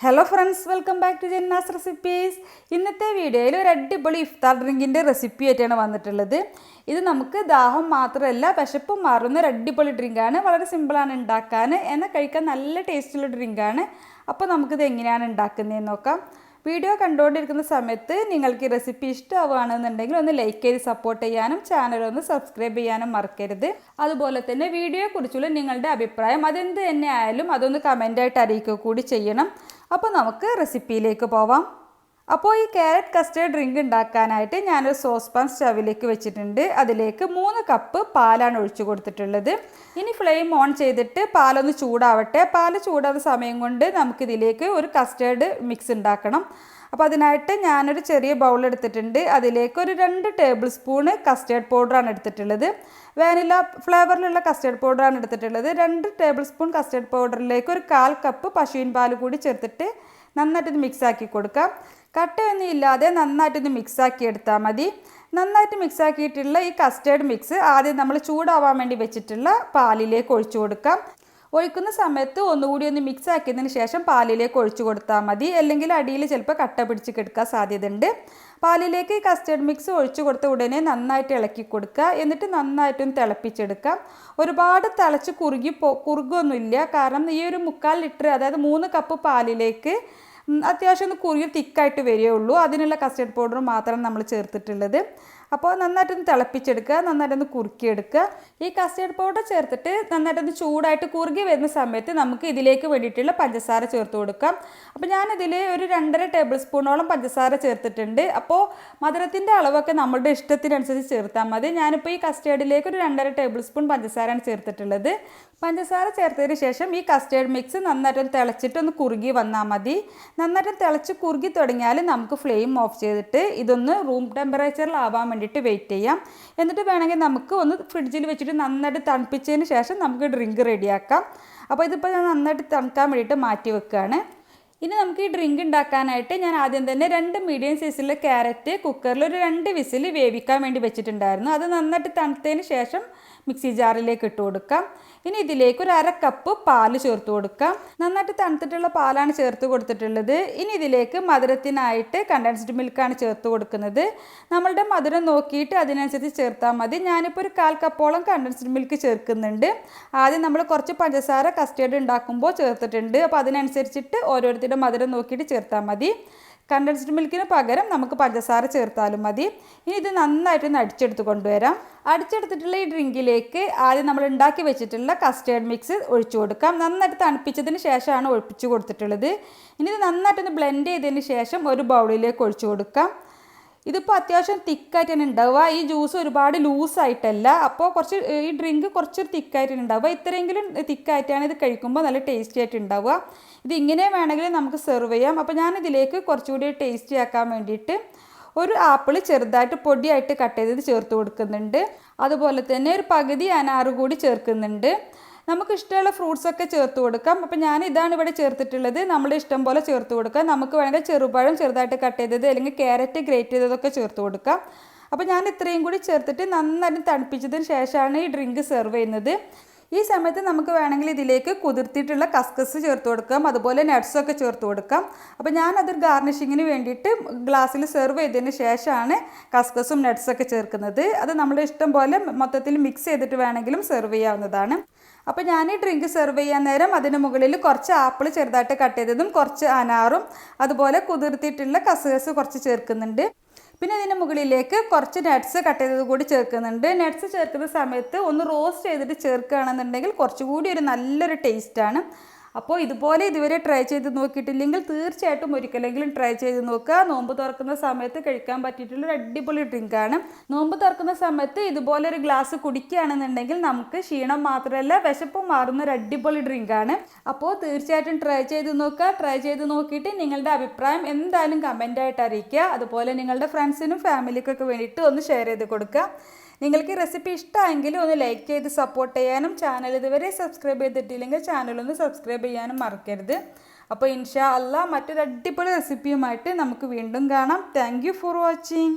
Hello friends welcome back to Janna's recipes ഇന്നത്തെ വീഡിയോയിൽ ഒരു അടിപൊളി ഇഫ്താർ ഡ്രിങ്കിന്റെ റെസിപ്പി ആയിട്ടാണ് വന്നിട്ടുള്ളത്. ഇത് നമുക്ക് ദാഹം മാത്രമല്ല വിശപ്പും മാറുന്ന ഒരു അടിപൊളി ഡ്രിങ്കാണ് വളരെ സിമ്പിളാണ് ഉണ്ടാക്കാൻ എന്നാൽ കഴിക്കാൻ നല്ല ടേസ്റ്റുള്ള ഡ്രിങ്കാണ് അപ്പോൾ നമുക്കിത് എങ്ങനെയാണ് ഉണ്ടാക്കുന്നതെന്ന് നോക്കാം. വീഡിയോ കണ്ടുകൊണ്ടിരിക്കുന്ന സമയത്ത് നിങ്ങൾക്ക് ഈ റെസിപ്പി ഇഷ്ടമാവുകയാണെന്നുണ്ടെങ്കിൽ ഒന്ന് ലൈക്ക് ചെയ്ത് സപ്പോർട്ട് ചെയ്യാനും ചാനൽ ഒന്ന് സബ്സ്ക്രൈബ് ചെയ്യാനും മറക്കരുത്. അതുപോലെ തന്നെ വീഡിയോയെക്കുറിച്ചുള്ള നിങ്ങളുടെ അഭിപ്രായം അതെന്ത് തന്നെ ആയാലും അതൊന്ന് കമന്റായിട്ട് അറിയിക്കുക കൂടി ചെയ്യണം. അപ്പോൾ നമുക്ക് റെസിപ്പിയിലേക്ക് പോവാം. അപ്പോൾ ഈ ക്യാരറ്റ് കസ്റ്റേർഡ് ഡ്രിങ്ക് ഉണ്ടാക്കാനായിട്ട് ഞാനൊരു സോസ് പാൻ സ്റ്റവിലേക്ക് വെച്ചിട്ടുണ്ട്. അതിലേക്ക് മൂന്ന് കപ്പ് പാലാണ് ഒഴിച്ചു കൊടുത്തിട്ടുള്ളത്. ഇനി ഫ്ലെയിം ഓൺ ചെയ്തിട്ട് പാലൊന്ന് ചൂടാവട്ടെ. പാൽ ചൂടാവുന്ന സമയം കൊണ്ട് നമുക്കിതിലേക്ക് ഒരു കസ്റ്റേർഡ് മിക്സ് ഉണ്ടാക്കണം. അപ്പോൾ അതിനായിട്ട് ഞാനൊരു ചെറിയ ബൗൾ എടുത്തിട്ടുണ്ട്. അതിലേക്ക് ഒരു രണ്ട് ടേബിൾ സ്പൂണ് കസ്റ്റേർഡ് പൗഡറാണ് എടുത്തിട്ടുള്ളത്. വാനില ഫ്ലേവറിലുള്ള കസ്റ്റേർഡ് പൗഡറാണ് എടുത്തിട്ടുള്ളത്. രണ്ട് ടേബിൾ സ്പൂൺ കസ്റ്റേർഡ് പൗഡറിലേക്ക് ഒരു കാൽ കപ്പ് പശുവിൻ പാൽ കൂടി ചേർത്തിട്ട് നന്നായിട്ടൊന്ന് മിക്സാക്കി കൊടുക്കാം. കട്ടയൊന്നും ഇല്ലാതെ നന്നായിട്ടൊന്ന് മിക്സാക്കി എടുത്താൽ മതി. നന്നായിട്ട് മിക്സാക്കിയിട്ടുള്ള ഈ കസ്റ്റേർഡ് മിക്സ് ആദ്യം നമ്മൾ ചൂടാവാൻ വേണ്ടി വെച്ചിട്ടുള്ള പാലിലേക്ക് ഒഴിച്ചു കൊടുക്കാം. ഒഴിക്കുന്ന സമയത്ത് ഒന്നുകൂടി ഒന്ന് മിക്സ് ആക്കിയതിന് ശേഷം പാലിലേക്ക് ഒഴിച്ചു കൊടുത്താൽ മതി. അല്ലെങ്കിൽ അടിയിൽ ചിലപ്പോൾ കട്ട പിടിച്ച് കിടക്കാൻ സാധ്യതയുണ്ട്. പാലിലേക്ക് ഈ കസ്റ്റേർഡ് മിക്സ് ഒഴിച്ചു കൊടുത്ത ഉടനെ നന്നായിട്ട് ഇളക്കി കൊടുക്കുക. എന്നിട്ട് നന്നായിട്ടും തിളപ്പിച്ചെടുക്കാം ഒരുപാട് തിളച്ച് കുറുകി പോ കുറുകൊന്നുമില്ല. കാരണം ഈ ഒരു മുക്കാൽ ലിറ്റർ അതായത് മൂന്ന് കപ്പ് പാലിലേക്ക് അത്യാവശ്യം ഒന്ന് കുറുകി തിക്കായിട്ട് വരികയുള്ളൂ. അതിനുള്ള കസ്റ്റർഡ് പൗഡർ മാത്രം നമ്മൾ ചേർത്തിട്ടുള്ളത്. അപ്പോൾ നന്നായിട്ടൊന്ന് തിളപ്പിച്ചെടുക്കുക നന്നായിട്ടൊന്ന് കുറുക്കിയെടുക്കുക. ഈ കസ്റ്റേർഡ് പൗഡർ ചേർത്തിട്ട് നന്നായിട്ടൊന്ന് ചൂടായിട്ട് കുറുകി വരുന്ന സമയത്ത് നമുക്ക് ഇതിലേക്ക് വേണ്ടിയിട്ടുള്ള പഞ്ചസാര ചേർത്ത് കൊടുക്കാം. അപ്പോൾ ഞാനിതിൽ ഒരു രണ്ടര ടേബിൾ സ്പൂണോളം പഞ്ചസാര ചേർത്തിട്ടുണ്ട്. അപ്പോൾ മധുരത്തിന്റെ അളവൊക്കെ നമ്മളുടെ ഇഷ്ടത്തിനനുസരിച്ച് ചേർത്താൽ മതി. ഞാനിപ്പോൾ ഈ കസ്റ്റേർഡിലേക്ക് ഒരു രണ്ടര ടേബിൾ സ്പൂൺ പഞ്ചസാരയാണ് ചേർത്തിട്ടുള്ളത്. പഞ്ചസാര ചേർത്തതിന് ശേഷം ഈ കസ്റ്റേർഡ് മിക്സ് നന്നായിട്ടൊന്ന് തിളച്ചിട്ടൊന്ന് കുറുകി വന്നാൽ മതി. നന്നായിട്ട് തിളച്ച് കുറുകി തുടങ്ങിയാൽ നമുക്ക് ഫ്ലെയിം ഓഫ് ചെയ്തിട്ട് ഇതൊന്ന് റൂം ടെമ്പറേച്ചറിലാവാൻ വേണ്ടിയിട്ട് വെയിറ്റ് ചെയ്യാം. എന്നിട്ട് വേണമെങ്കിൽ നമുക്ക് ഒന്ന് ഫ്രിഡ്ജിൽ വെച്ചിട്ട് നന്നായിട്ട് തണുപ്പിച്ചതിന് ശേഷം നമുക്ക് ഡ്രിങ്ക് റെഡിയാക്കാം അപ്പോൾ ഇതിപ്പോൾ ഞാൻ നന്നായിട്ട് തണുക്കാൻ വേണ്ടിയിട്ട് മാറ്റി വെക്കുകയാണ്. ഇനി നമുക്ക് ഈ ഡ്രിങ്ക് ഉണ്ടാക്കാനായിട്ട് ഞാൻ ആദ്യം തന്നെ രണ്ട് മീഡിയം സൈസിലുള്ള ക്യാരറ്റ് കുക്കറിൽ ഒരു രണ്ട് വിസിൽ വേവിക്കാൻ വേണ്ടി വെച്ചിട്ടുണ്ടായിരുന്നു. അത് നന്നായിട്ട് തണുത്തതിന് ശേഷം മിക്സി ജാറിലേക്ക് ഇട്ട് കൊടുക്കാം. ഇനി ഇതിലേക്ക് ഒരു അര കപ്പ് പാൽ ചേർത്ത് കൊടുക്കാം. നന്നായിട്ട് തണുത്തിട്ടുള്ള പാലാണ് ചേർത്ത് കൊടുത്തിട്ടുള്ളത്. ഇനി ഇതിലേക്ക് മധുരത്തിനായിട്ട് കണ്ടൻസ്ഡ് മിൽക്കാണ് ചേർത്ത് കൊടുക്കുന്നത്. നമ്മളുടെ മധുരം നോക്കിയിട്ട് അതിനനുസരിച്ച് ചേർത്താൽ മതി. ഞാനിപ്പോൾ ഒരു കാൽ കപ്പോളം കണ്ടൻസ്ഡ് മിൽക്ക് ചേർക്കുന്നുണ്ട്. ആദ്യം നമ്മൾ കുറച്ച് പഞ്ചസാര കസ്റ്റേർഡ് ഉണ്ടാക്കുമ്പോൾ ചേർത്തിട്ടുണ്ട്. അപ്പോൾ അതിനനുസരിച്ചിട്ട് ഓരോരുത്തരുടെ മധുരം നോക്കിയിട്ട് ചേർത്താൽ മതി. കണ്ടൻസ്ഡ് മിൽക്കിന് പകരം നമുക്ക് പഞ്ചസാര ചേർത്താലും മതി. ഇനി ഇത് നന്നായിട്ടൊന്ന് അടിച്ചെടുത്ത് കൊണ്ടുവരാം. അടിച്ചെടുത്തിട്ടുള്ള ഈ ഡ്രിങ്കിലേക്ക് ആദ്യം നമ്മൾ ഉണ്ടാക്കി വെച്ചിട്ടുള്ള കസ്റ്റേർഡ് മിക്സ് ഒഴിച്ചു കൊടുക്കാം. നന്നായിട്ട് തണുപ്പിച്ചതിന് ശേഷമാണ് ഒഴിപ്പിച്ച് കൊടുത്തിട്ടുള്ളത്. ഇനി ഇത് നന്നായിട്ടൊന്ന് ബ്ലെൻഡ് ചെയ്തതിന് ശേഷം ഒരു ബൗളിലേക്ക് ഒഴിച്ചു കൊടുക്കാം. ഇതിപ്പോൾ അത്യാവശ്യം തിക്കായിട്ട് തന്നെ ഉണ്ടാവുക ഈ ജ്യൂസ് ഒരുപാട് ലൂസായിട്ടല്ല അപ്പോൾ കുറച്ച് ഈ ഡ്രിങ്ക് കുറച്ചൊരു തിക്കായിട്ട് ഉണ്ടാവുക ഇത്രയെങ്കിലും തിക്കായിട്ടാണ് ഇത് കഴിക്കുമ്പോൾ നല്ല ടേസ്റ്റി ആയിട്ട് ഉണ്ടാവുക ഇത് ഇങ്ങനെ വേണമെങ്കിൽ നമുക്ക് സെർവ് ചെയ്യാം. അപ്പോൾ ഞാൻ ഇതിലേക്ക് കുറച്ചുകൂടി ടേസ്റ്റി ആക്കാൻ വേണ്ടിയിട്ട് ഒരു ആപ്പിൾ ചെറുതായിട്ട് പൊടിയായിട്ട് കട്ട് ചെയ്തത് ചേർത്ത് കൊടുക്കുന്നുണ്ട്. അതുപോലെ തന്നെ ഒരു പകുതി അനാറ് കൂടി ചേർക്കുന്നുണ്ട്. നമുക്ക് ഇഷ്ടമുള്ള ഫ്രൂട്ട്സ് ഒക്കെ ചേർത്ത് കൊടുക്കാം. അപ്പോൾ ഞാൻ ഇതാണ് ഇവിടെ ചേർത്തിട്ടുള്ളത്. നമ്മൾ ഇഷ്ടം പോലെ ചേർത്ത് കൊടുക്കാം. നമുക്ക് വേണമെങ്കിൽ ചെറുപഴം ചെറുതായിട്ട് കട്ട് ചെയ്തത് അല്ലെങ്കിൽ ക്യാരറ്റ് ഗ്രേറ്റ് ചെയ്തതൊക്കെ ചേർത്ത് കൊടുക്കാം. അപ്പോൾ ഞാൻ ഇത്രയും കൂടി ചേർത്തിട്ട് നന്നായിട്ട് തണുപ്പിച്ചതിന് ശേഷമാണ് ഈ ഡ്രിങ്ക് സെർവ് ചെയ്യുന്നത്. ഈ സമയത്ത് നമുക്ക് വേണമെങ്കിൽ ഇതിലേക്ക് കുതിർത്തിയിട്ടുള്ള കസ്കസ് ചേർത്ത് കൊടുക്കാം. അതുപോലെ നട്ട്സൊക്കെ ചേർത്ത് കൊടുക്കാം. അപ്പോൾ ഞാനത് ഗാർണിഷിങ്ങിന് വേണ്ടിയിട്ട് ഗ്ലാസ്സിൽ സെർവ് ചെയ്തതിന് ശേഷമാണ് കസ്കസും നട്ട്സൊക്കെ ചേർക്കുന്നത്. അത് നമ്മുടെ ഇഷ്ടം പോലെ മൊത്തത്തിൽ മിക്സ് ചെയ്തിട്ട് വേണമെങ്കിലും സെർവ് ചെയ്യാവുന്നതാണ്. അപ്പോൾ ഞാൻ ഈ ഡ്രിങ്ക് സെർവ് ചെയ്യാൻ നേരം അതിന് മുകളിൽ കുറച്ച് ആപ്പിൾ ചെറുതായിട്ട് കട്ട് ചെയ്തതും കുറച്ച് അനാറും അതുപോലെ കുതിർത്തിയിട്ടുള്ള കസുകസ് കുറച്ച് ചേർക്കുന്നുണ്ട്. പിന്നെ ഇതിന് മുകളിലേക്ക് കുറച്ച് നട്ട്സ് കട്ട് ചെയ്തത് കൂടി ചേർക്കുന്നുണ്ട്. നട്ട്സ് ചേർക്കുന്ന സമയത്ത് ഒന്ന് റോസ്റ്റ് ചെയ്തിട്ട് ചേർക്കുകയാണെന്നുണ്ടെങ്കിൽ കുറച്ചുകൂടി ഒരു നല്ലൊരു ടേസ്റ്റാണ് അപ്പോൾ ഇതുപോലെ ഇതുവരെ ട്രൈ ചെയ്ത് നോക്കിയിട്ടില്ലെങ്കിൽ തീർച്ചയായിട്ടും ഒരിക്കലെങ്കിലും ട്രൈ ചെയ്ത് നോക്കുക. നോമ്പ് തുറക്കുന്ന സമയത്ത് കഴിക്കാൻ പറ്റിയിട്ടുള്ള ഒരു അടിപൊളി ഡ്രിങ്കാണ് നോമ്പ് തുറക്കുന്ന സമയത്ത് ഇതുപോലെ ഒരു ഗ്ലാസ് കുടിക്കുകയാണെന്നുണ്ടെങ്കിൽ നമുക്ക് ക്ഷീണം മാത്രമല്ല വിശപ്പ് മാറുന്ന ഒരു അടിപൊളി ഡ്രിങ്കാണ് അപ്പോൾ തീർച്ചയായിട്ടും ട്രൈ ചെയ്ത് നോക്കുക. ട്രൈ ചെയ്ത് നോക്കിയിട്ട് നിങ്ങളുടെ അഭിപ്രായം എന്തായാലും കമന്റായിട്ട് അറിയിക്കുക. അതുപോലെ നിങ്ങളുടെ ഫ്രണ്ട്സിനും ഫാമിലിക്കൊക്കെ വേണ്ടിയിട്ട് ഒന്ന് ഷെയർ ചെയ്ത് കൊടുക്കുക. നിങ്ങൾക്ക് ഈ റെസിപ്പി ഇഷ്ടമായെങ്കിൽ ഒന്ന് ലൈക്ക് ചെയ്ത് സപ്പോർട്ട് ചെയ്യാനും ചാനൽ ഇതുവരെ സബ്സ്ക്രൈബ് ചെയ്തിട്ടില്ലെങ്കിൽ ചാനൽ ഒന്ന് സബ്സ്ക്രൈബ് ചെയ്യാനും മറക്കരുത്. അപ്പോൾ ഇൻഷാ അല്ല മറ്റൊരു അടിപൊളി റെസിപ്പിയുമായിട്ട് നമുക്ക് വീണ്ടും കാണാം. Thank for watching